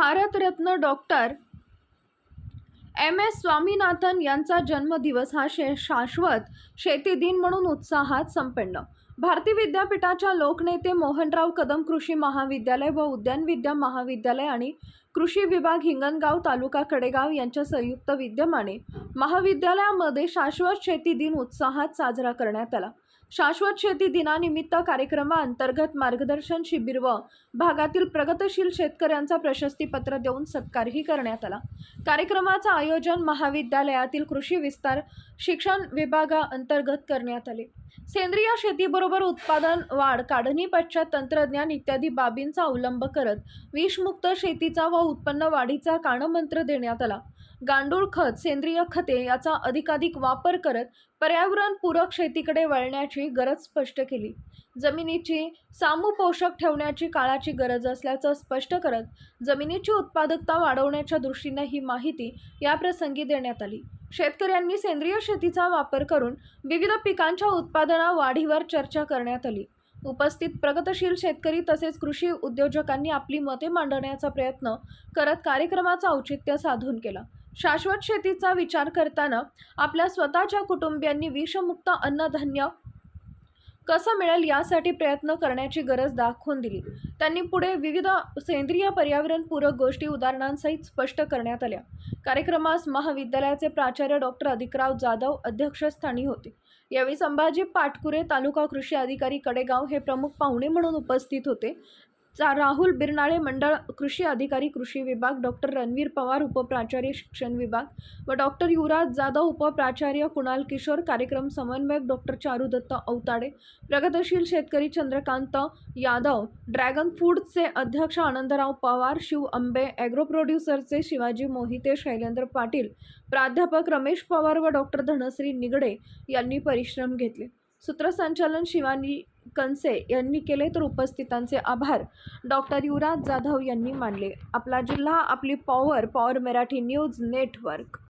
Bharat Ratna doctor M S Swaminathan यांचा जन्मदिवस हा शे शाश्वत शेती दिन म्हणून उत्साहात संपन्न. भारती विद्यापीठाच्या लोकनेते मोहनराव कदम कृषी महाविद्यालय व उद्यान विद्या महाविद्यालय आणि कृषी विभाग हिंगणगाव तालुका कडेगाव यांच्या संयुक्त विद्यमाने महाविद्यालयामध्ये शाश्वत शेती दिन उत्साहात साजरा करण्यात आला. शाश्वत शेती दिनानिमित्त कार्यक्रमाअंतर्गत मार्गदर्शन शिबिर व भागातील प्रगतशील शेतकऱ्यांचा प्रशस्तीपत्र देऊन सत्कारही करण्यात आला. कार्यक्रमाचं आयोजन महाविद्यालयातील कृषी विस्तार शिक्षण विभागाअंतर्गत करण्यात आले. सेंद्रिय शेतीबरोबर उत्पादन वाढ काढणी पश्चात तंत्रज्ञान इत्यादी बाबींचा अवलंब करत विषमुक्त शेतीचा व उत्पन्न वाढीचा कानमंत्र देण्यात आला. गांडूळ खत सेंद्रिय खते याचा अधिकाधिक वापर करत पर्यावरणपूरक शेतीकडे वळण्याची गरज स्पष्ट केली. जमिनीची सामुपोषक ठेवण्याची काळाची गरज असल्याचं स्पष्ट करत जमिनीची उत्पादकता वाढवण्याच्या दृष्टीनं ही माहिती याप्रसंगी देण्यात आली. शेतकऱ्यांनी सेंद्रिय शेतीचा वापर करून विविध पिकांच्या उत्पादना वाढीवर चर्चा करण्यात आली. उपस्थित प्रगतशील शेतकरी तसेच कृषी उद्योजकांनी आपली मते मांडण्याचा प्रयत्न करत कार्यक्रमाचं औचित्य साधून केला. शाश्वत शेतीचा विचार करताना आपल्या स्वतःच्या कुटुंबियांनी विषमुक्त अन्नधान्य कसं मिळेल यासाठी प्रयत्न करण्याची गरज दाखवून दिली. त्यांनी पुढे विविध सेंद्रिय पर्यावरणपूरक गोष्टी उदाहरणांसहित स्पष्ट करण्यात आल्या. कार्यक्रमास महाविद्यालयाचे प्राचार्य डॉक्टर अधिकराव जाधव अध्यक्षस्थानी होते. यावेळी संभाजी पाटकुरे तालुका कृषी अधिकारी कडेगाव हे प्रमुख पाहुणे म्हणून उपस्थित होते. चा राहुल बिरनाळे मंडळ कृषी अधिकारी कृषी विभाग डॉक्टर रणवीर पवार उपप्राचार्य शिक्षण विभाग व डॉक्टर युवराज जाधव उपप्राचार्य कुणाल किशोर कार्यक्रम समन्वयक डॉक्टर चारुदत्त औताडे प्रगतशील शेतकरी चंद्रकांत यादव ड्रॅगन फूडचे अध्यक्ष आनंदराव पवार शिव आंबे ॲग्रो प्रोड्युसरचे शिवाजी मोहिते शैलेंद्र पाटील प्राध्यापक रमेश पवार व डॉक्टर धनश्री निगडे यांनी परिश्रम घेतले. सूत्रसंचालन शिवानी कनसे यांनी केले तर उपस्थितांचे आभार. डॉक्टर युवराज जाधव यांनी मानले. आपला जिल्हा आपली power power Marathi news network